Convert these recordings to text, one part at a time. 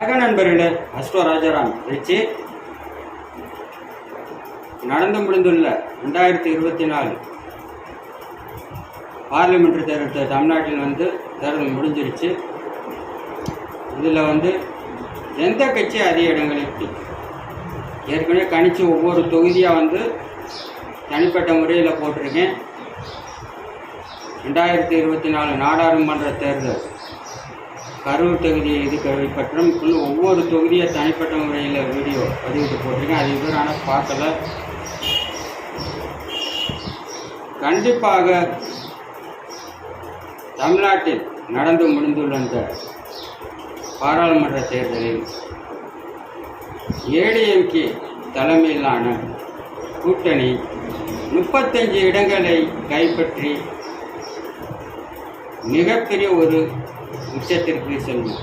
வணக்கம் நண்பர்களே அஸ்டோ ராஜாராம் வச்சு நடந்து முடிந்துள்ள ரெண்டாயிரத்தி இருபத்தி நாலு பார்லிமெண்ட் தேர்தல் தமிழ்நாட்டில் வந்து தேர்தல் முடிஞ்சிருச்சு. இதில் வந்து எந்த கட்சி அதிக இடங்களுக்கு ஏற்கனவே கணிச்சு ஒவ்வொரு தொகுதியாக வந்து தனிப்பட்ட முறையில் போட்டிருக்கேன். ரெண்டாயிரத்தி இருபத்தி நாலு நாடாளுமன்ற தேர்தல் கரூர் தொகுதி இது கைப்பற்றும் ஒவ்வொரு தொகுதியை தனிப்பட்ட முறையில் வீடியோ பதிவிட்டு போட்டிருக்கேன். அது இதுவரை ஆனால் பார்க்கல. கண்டிப்பாக தமிழ்நாட்டில் நடந்து முடிந்துள்ள அந்த பாராளுமன்ற தேர்தலில் ஏடிஎம்கே தலைமையிலான கூட்டணி முப்பத்தஞ்சு இடங்களை கைப்பற்றி மிகப்பெரிய ஒரு உச்சத்திற்கு செல்லும்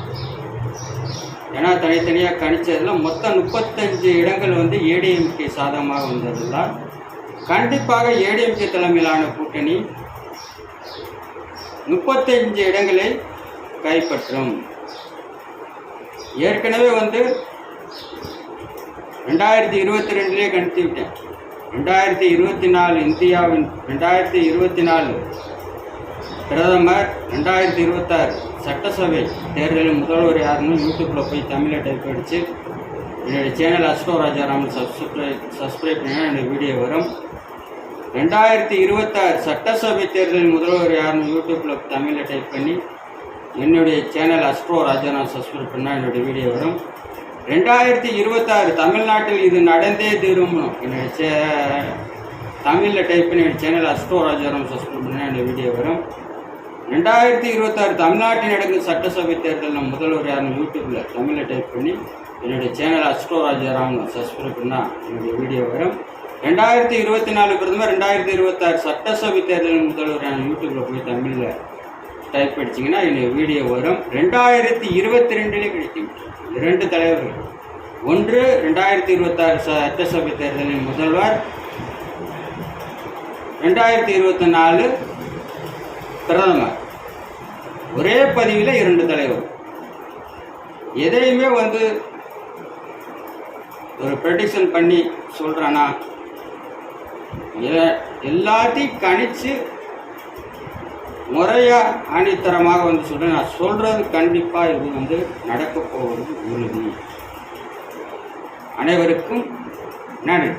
ஏன்னா தனித்தனியாக கணிச்சதில் மொத்தம் முப்பத்தஞ்சு இடங்கள் வந்து ஏடிஎம்கே சாதகமாக வந்ததுதான். கண்டிப்பாக ஏடிஎம்கே தலைமையிலான கூட்டணி முப்பத்தஞ்சு இடங்களை கைப்பற்றும். ஏற்கனவே வந்து ரெண்டாயிரத்தி இருபத்தி ரெண்டுலேயே கணித்து விட்டேன் ரெண்டாயிரத்தி இருபத்தி நாலு இந்தியாவின் ரெண்டாயிரத்தி இருபத்தி நாலு பிரதமர் ரெண்டாயிரத்தி இருபத்தாறு சட்டசபை தேர்தலில் முதல்வர் யாருன்னு யூடியூப்பில் போய் தமிழில் டைப் அடித்து என்னுடைய channel Astro Rajaraman subscribe subscribe பண்ணால் எனக்கு வீடியோ வரும். ரெண்டாயிரத்தி இருபத்தாறு சட்டசபை தேர்தலில் முதல்வர் யாருன்னு யூடியூப்பில் தமிழில் டைப் பண்ணி என்னுடைய சேனல் அஸ்ட்ரோ ராஜாராம் சப்ஸ்கிரைப் பண்ணால் என்னுடைய வீடியோ வரும். ரெண்டாயிரத்தி இருபத்தாறு தமிழ்நாட்டில் இது நடந்தே திரும்பணும் என்னுடைய சே தமிழில் டைப் பண்ணி என்னுடைய சேனல் அஸ்ட்ரோ ராஜாராம் சப்ஸ்கிரைப் பண்ணால் என்னுடைய வீடியோ வரும். ரெண்டாயிரத்தி இருபத்தாறு தமிழ்நாட்டில் நடக்கும் சட்டசபை தேர்தலில் முதல்வர் யாருன்னு யூடியூப்பில் தமிழில் டைப் பண்ணி என்னுடைய சேனல் அஸ்ட்ரோ ராஜாராம் சப்ஸ்கிரைப் பண்ணால் என்னுடைய வீடியோ வரும். ரெண்டாயிரத்தி இருபத்தி நாலு பிரதமர் ரெண்டாயிரத்தி இருபத்தாறு சட்டசபை தேர்தலில் முதல்வர் யூடியூப்பில் போய் தமிழில் டைப் அடிச்சிங்கன்னா என்னுடைய வீடியோ வரும். ரெண்டாயிரத்தி இருபத்தி ரெண்டுலேயே கிடைக்கும். இரண்டு தலைவர்கள். ஒன்று ரெண்டாயிரத்தி இருபத்தாறு சட்டசபை தேர்தலின் முதல்வர். ரெண்டாயிரத்தி இருபத்தி நாலு பிரதமர் ஒரே பதிவில் இரண்டு தலைவர். எதையுமே வந்து ஒரு ப்ரெடிக்ஷன் பண்ணி சொல்கிறேன்னா எல்லாத்தையும் கணிச்சு முறையாக ஆணித்தரமாக வந்து சொல்கிறேன் நான் சொல்கிறது கண்டிப்பாக இது வந்து நடக்க போவது உறுதி. அனைவருக்கும் நன்றி.